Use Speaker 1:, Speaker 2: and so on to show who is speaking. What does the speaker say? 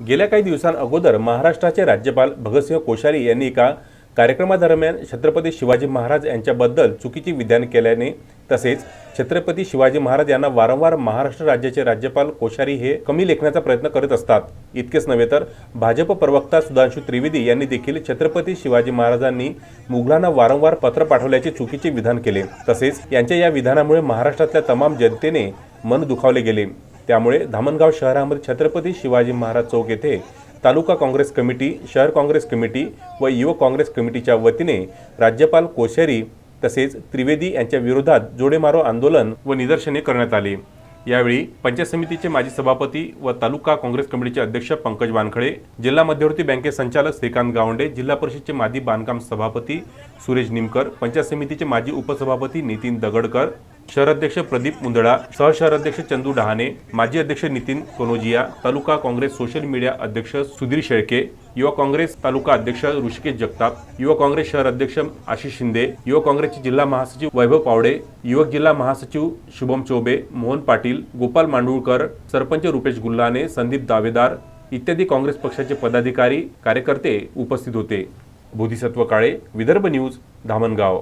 Speaker 1: गेल्या काही दिवसांअगोदर महाराष्ट्राचे राज्यपाल भगतसिंह कोश्यारी यांनी एका कार्यक्रमादरम्यान छत्रपती शिवाजी महाराज यांच्याबद्दल चुकीची विधान केल्याने तसेच छत्रपती शिवाजी महाराज यांना वारंवार महाराष्ट्र राज्याचे राज्यपाल कोश्यारी हे कमी लेखण्याचा प्रयत्न करत असतात. इतकेच नव्हे तर भाजप प्रवक्ता सुधांशु त्रिवेदी यांनी देखील छत्रपती शिवाजी महाराजांनी मुघलांना वारंवार पत्र पाठवल्याचे चुकीचे विधान केले. तसेच यांच्या या विधानामुळे महाराष्ट्रातल्या तमाम जनतेने मन दुखावले गेले. त्यामुळे धामणगाव शहरामध्ये छत्रपती शिवाजी महाराज चौक येथे तालुका काँग्रेस कमिटी शहर काँग्रेस कमिटी व युवक काँग्रेस कमिटीच्या वतीने राज्यपाल कोश्यारी तसेच त्रिवेदी यांच्या विरोधात जोडेमारो आंदोलन व निदर्शने करण्यात आली. यावेळी पंचायत समितीचे माजी सभापती व तालुका काँग्रेस कमिटीचे अध्यक्ष पंकज वानखळे जिल्हा मध्यवर्ती बँके संचालक श्रीकांत गावंडे जिल्हा परिषदचे माजी बांधकाम सभापती सुरेश निमकर पंचायत समितीचे माजी उपसभापती नितीन दगडकर शहराध्यक्ष प्रदीप मुंदळा सहशहराध्यक्ष चंदू डहाणे माजी अध्यक्ष नितीन कोनोजिया तालुका काँग्रेस सोशल मीडिया अध्यक्ष सुधीर शेळके युवा काँग्रेस तालुका अध्यक्ष ऋषिकेश जगताप युवा काँग्रेस शहर अध्यक्ष आशिष शिंदे युवा काँग्रेसचे जिल्हा महासचिव वैभव पावडे युवक जिल्हा महासचिव शुभम चौबे मोहन पाटील गोपाल मांडुळकर सरपंच रुपेश गुल्लाने संदीप दावेदार इत्यादी काँग्रेस पक्षाचे पदाधिकारी कार्यकर्ते उपस्थित होते. बोधिसत्व काळे विदर्भ न्यूज धामणगाव.